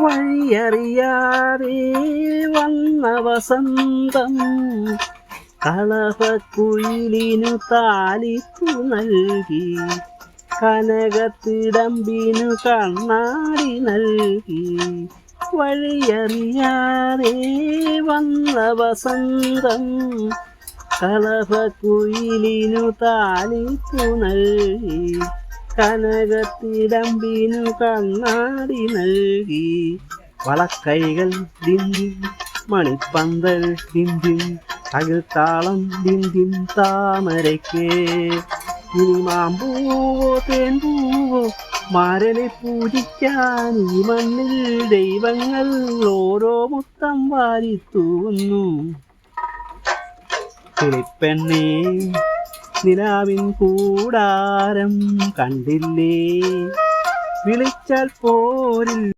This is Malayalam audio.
വഴിയറിയാതെ വന്ന വസന്തം കളഭക്കുയിലിനു താലിപ്പു നൽകി കനകത്തിടമ്പിനു കണ്ണാടി നൽകി. വഴിയറിയാതെ വന്ന വസന്തം കളഭക്കുയിലിനു താലിപ്പു നൽകി കനകത്തിടമ്പിനു കണ്ണാടി നൽകി. വളക്കൈകൾ ദിന്തിം മണിപ്പന്തൽ ദിന്തിം അകൽത്താളം ദിന്തിം താമരയ്ക്ക്. ഇനി മാമ്പൂവോ തേൻപൂവോ മാരനെ പൂജിക്കാൻ ഈ മണ്ണിൽ ദൈവങ്ങൾ ഓരോ മുത്തം വാരിത്തൂന്നു കിളിപ്പെണ്ണേ നിലാവിൻ കൂടാരം കണ്ടില്ലേ? വിളിച്ചാൽ പോരിൽ